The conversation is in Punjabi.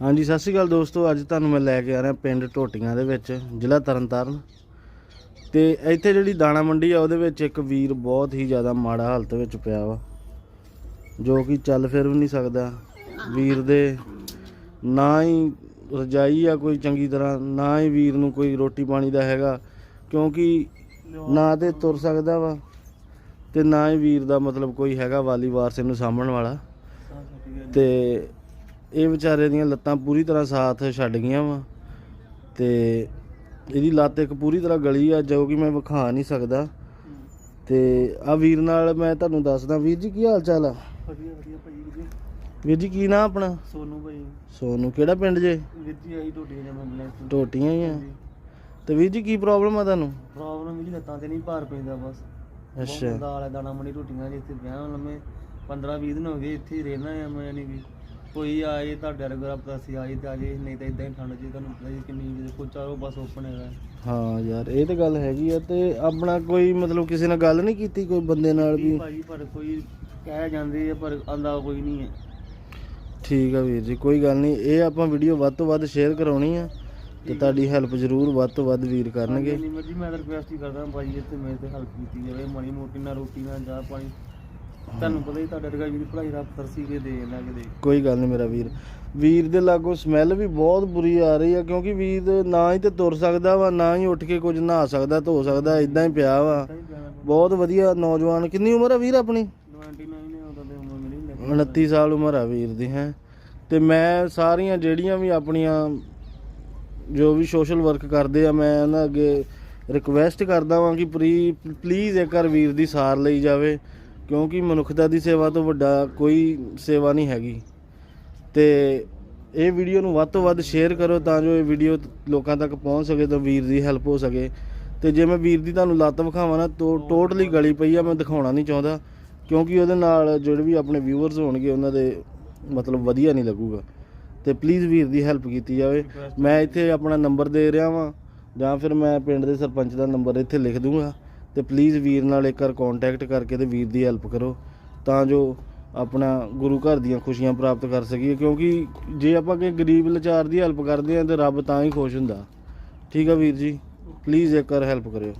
ਹਾਂਜੀ, ਸਤਿ ਸ਼੍ਰੀ ਅਕਾਲ ਦੋਸਤੋ। ਅੱਜ ਤੁਹਾਨੂੰ ਮੈਂ ਲੈ ਕੇ ਆ ਰਿਹਾ ਪਿੰਡ ਟੋਟੀਆਂ ਦੇ ਵਿੱਚ, ਜ਼ਿਲ੍ਹਾ ਤਰਨਤਾਰਨ। ਤੇ ਇੱਥੇ ਜਿਹੜੀ ਦਾਣਾ ਮੰਡੀ ਆ, ਉਹਦੇ ਵਿੱਚ ਇੱਕ ਵੀਰ ਬਹੁਤ ਹੀ ਜ਼ਿਆਦਾ ਮਾੜਾ ਹਾਲਤ ਵਿੱਚ ਪਿਆ ਵਾ, ਜੋ ਕਿ ਚੱਲ ਫਿਰ ਵੀ ਨਹੀਂ ਸਕਦਾ। ਵੀਰ ਦੇ ਨਾ ਹੀ ਰਜਾਈ ਆ ਕੋਈ ਚੰਗੀ ਤਰ੍ਹਾਂ, ਨਾ ਹੀ ਵੀਰ ਨੂੰ ਕੋਈ ਰੋਟੀ ਪਾਣੀ ਦਾ ਹੈਗਾ, ਕਿਉਂਕਿ ਨਾ ਤੇ ਤੁਰ ਸਕਦਾ ਵਾ, ਤੇ ਨਾ ਹੀ ਵੀਰ ਦਾ ਮਤਲਬ ਕੋਈ ਹੈਗਾ ਵਾਲੀ ਵਾਰਸ ਨੂੰ ਸਾਂਭਣ ਵਾਲਾ। ਤੇ ਇਹ ਵਿਚਾਰੇ ਦੀਆਂ ਲੱਤਾਂ ਪੂਰੀ ਤਰ੍ਹਾਂ ਸਾਥ ਛੱਡ ਗਈਆਂ ਵਾ ਤੇ ਇਹਦੀ ਲੱਤ ਇੱਕ ਪੂਰੀ ਤਰ੍ਹਾਂ ਗਲੀ ਆ ਜੋ ਕਿ ਮੈਂ ਵਿਖਾ ਨਹੀਂ ਸਕਦਾ। ਤੇ ਆ ਵੀਰ ਨਾਲ ਮੈਂ ਤੁਹਾਨੂੰ ਦੱਸਦਾ ਵੀਰ ਜੀ ਕੀ ਹਾਲ ਚਾਲ ਆ? ਵਧੀਆ ਵਧੀਆ ਭਾਈ ਵੀਰ। ਜੀ ਵੀਰ ਜੀ ਕੀ ਨਾਂ ਆਪਣਾ? ਸੋਨੂ ਭਾਈ। ਸੋਨੂੰ ਕਿਹੜਾ ਪਿੰਡ ਜੇ? ਵੀਰ ਜੀ ਆਈ ਟੋਟੀਆਂ ਹੀ ਆ। ਤੇ ਵੀਰ ਜੀ ਕੀ ਪ੍ਰੋਬਲਮ ਆ ਤੁਹਾਨੂੰ? ਪ੍ਰੋਬਲਮ ਵੀ ਲੱਤਾਂ ਤੇ ਨਹੀਂ ਭਾਰ ਪੈਂਦਾ ਬਸ। ਅੱਛਾ। ਦਾਲ ਦਾਣਾ ਮਣੀ ਟੋਟੀਆਂ ਜਿੱਥੇ ਵਿਆਹ ਲੰਮੇ 15 20 ਦਿਨ ਹੋ ਗਏ ਇੱਥੇ ਰਹਿਣਾ ਆ ਮੈਂ ਯਾਨੀ ਕਿ। ਕੋਈ ਆਏ ਤੁਹਾਡੇ ਵਰਗਾ ਪ੍ਰਸੀ ਆਏ ਤੇ ਆਜੇ ਨਹੀਂ ਤਾਂ ਇਦਾਂ ਹੀ ਠੰਡ ਜੀ ਤੁਹਾਨੂੰ ਪਤਾ ਜੀ ਕਿੰਨੀ ਵੀ ਕੋਈ ਚਾਰੋ ਬਸ ਓਪਨ ਹੈਗਾ ਹਾਂ। ਯਾਰ ਇਹ ਤੇ ਗੱਲ ਹੈਗੀ ਆ ਤੇ ਆਪਣਾ ਕੋਈ ਮਤਲਬ ਕਿਸੇ ਨਾਲ ਗੱਲ ਨਹੀਂ ਕੀਤੀ ਕੋਈ ਬੰਦੇ ਨਾਲ ਵੀ? ਭਾਜੀ ਪਰ ਕੋਈ ਕਹਿ ਜਾਂਦੇ ਆ ਪਰ ਆਂਦਾ ਕੋਈ ਨਹੀਂ ਹੈ। ਠੀਕ ਆ ਵੀਰ ਜੀ ਕੋਈ ਗੱਲ ਨਹੀਂ ਇਹ ਆਪਾਂ ਵੀਡੀਓ ਵੱਧ ਤੋਂ ਵੱਧ ਸ਼ੇਅਰ ਕਰਾਉਣੀ ਆ ਤੇ ਤੁਹਾਡੀ ਹੈਲਪ ਜ਼ਰੂਰ ਵੱਧ ਤੋਂ ਵੱਧ ਵੀਰ ਕਰਨਗੇ। ਨਹੀਂ ਮਰਜ਼ੀ ਮੈਂ ਤਾਂ ਰਿਕਵੈਸਟ ਹੀ ਕਰਦਾ ਭਾਈ ਇੱਥੇ ਮੇਰੇ ਤੇ ਹੈਲਪ ਕੀਤੀ ਜਾਵੇ ਮਾੜੀ ਮੋਟੀ ਨਾਲ ਰੋਟੀ ਨਾਲ ਚਾਹ ਪਾਣੀ। ਤੁਹਾਨੂੰ ਪਤਾ ਹੀ ਤੁਹਾਡੇ ਵਰਗਾ ਵੀ ਪੜ੍ਹਾਈ ਦਾ ਤਰਸੀ ਕੇ ਦੇ ਨਾ ਕਿਤੇ ਕੋਈ ਗੱਲ ਨਹੀਂ ਮੇਰਾ ਵੀਰ। ਵੀਰ ਦੇ ਲਾਗੋਂ ਸਮੈਲ ਵੀ ਬਹੁਤ ਬੁਰੀ ਆ ਰਹੀ ਆ ਕਿਉਂਕਿ ਵੀਰ ਨਾ ਹੀ ਤੇ ਤੁਰ ਸਕਦਾ ਵਾ ਨਾ ਹੀ ਉੱਠ ਕੇ ਕੁਝ ਨਹਾ ਸਕਦਾ ਧੋ ਸਕਦਾ ਇਦਾਂ ਹੀ ਪਿਆ ਵਾ। ਬਹੁਤ ਵਧੀਆ ਨੌਜਵਾਨ। ਕਿੰਨੀ ਉਮਰ ਆ ਵੀਰ ਆਪਣੀ? 99 ਨੇ ਉਦੋਂ ਦੇ ਉਮਰ ਮਿਲੀ ਨਹੀਂ 29 ਸਾਲ ਉਮਰ ਆ ਵੀਰ ਦੀ ਹੈ। ਤੇ ਮੈਂ ਸਾਰੀਆਂ ਜਿਹੜੀਆਂ ਵੀ ਆਪਣੀਆਂ ਜੋ ਵੀ ਸੋਸ਼ਲ ਵਰਕ ਕਰਦੇ ਆ ਮੈਂ ਉਹਨਾਂ ਅੱਗੇ ਰਿਕਵੈਸਟ ਕਰਦਾ ਵਾਂ ਕਿ ਪਲੀਜ਼ ਇੱਕ ਵਾਰ ਵੀਰ ਦੀ ਸਾਰ ਲਈ ਜਾਵੇ। ਕਿਉਂਕਿ ਮਨੁੱਖਤਾ ਦੀ ਸੇਵਾ ਤੋਂ ਵੱਡਾ ਕੋਈ ਸੇਵਾ ਨਹੀਂ ਹੈਗੀ। ਤੇ ਇਹ ਵੀਡੀਓ ਨੂੰ ਵੱਧ ਤੋਂ ਵੱਧ ਸ਼ੇਅਰ ਕਰੋ ਤਾਂ ਜੋ ਇਹ ਵੀਡੀਓ ਲੋਕਾਂ ਤੱਕ ਪਹੁੰਚ ਸਕੇ ਤਾਂ ਵੀਰ ਦੀ ਹੈਲਪ ਹੋ ਸਕੇ। ਤੇ ਜੇ ਮੈਂ ਵੀਰ ਦੀ ਤੁਹਾਨੂੰ ਲੱਤ ਵਿਖਾਵਾਂ ਨਾ ਤੋ ਟੋਟਲੀ ਗਲੀ ਪਈ ਆ, ਮੈਂ ਦਿਖਾਉਣਾ ਨਹੀਂ ਚਾਹੁੰਦਾ। ਕਿਉਂਕਿ ਉਹਦੇ ਨਾਲ ਜਿਹੜੇ ਵੀ ਆਪਣੇ ਵਿਊਅਰਸ ਹੋਣਗੇ, ਉਹਨਾਂ ਦੇ ਮਤਲਬ ਵਧੀਆ ਨਹੀਂ ਲੱਗੂਗਾ। ਤੇ ਪਲੀਜ਼ ਵੀਰ ਦੀ ਹੈਲਪ ਕੀਤੀ ਜਾਵੇ। ਮੈਂ ਇੱਥੇ ਆਪਣਾ ਨੰਬਰ ਦੇ ਰਿਹਾ ਵਾਂ ਜਾਂ ਫਿਰ ਮੈਂ ਪਿੰਡ ਦੇ ਸਰਪੰਚ ਦਾ ਨੰਬਰ ਇੱਥੇ ਲਿਖ ਦੂੰਗਾ। ਤੇ ਪਲੀਜ਼ ਵੀਰ ਨਾਲ ਇੱਕ ਵਾਰ ਕੰਟੈਕਟ ਕਰਕੇ ਤੇ ਵੀਰ ਦੀ ਹੈਲਪ ਕਰੋ, ਤਾਂ ਜੋ ਆਪਣਾ ਗੁਰੂ ਘਰ ਦੀਆਂ ਖੁਸ਼ੀਆਂ ਪ੍ਰਾਪਤ ਕਰ ਸਕੀਏ। ਕਿਉਂਕਿ ਜੇ ਆਪਾਂ ਕਿ ਗਰੀਬ ਲਾਚਾਰ ਦੀ ਹੈਲਪ ਕਰਦੇ ਹਾਂ ਤੇ ਰੱਬ ਤਾਂ ਹੀ ਖੁਸ਼ ਹੁੰਦਾ। ਠੀਕ ਆ ਵੀਰ ਜੀ? ਪਲੀਜ਼ ਇੱਕ ਵਾਰ ਹੈਲਪ ਕਰਿਓ।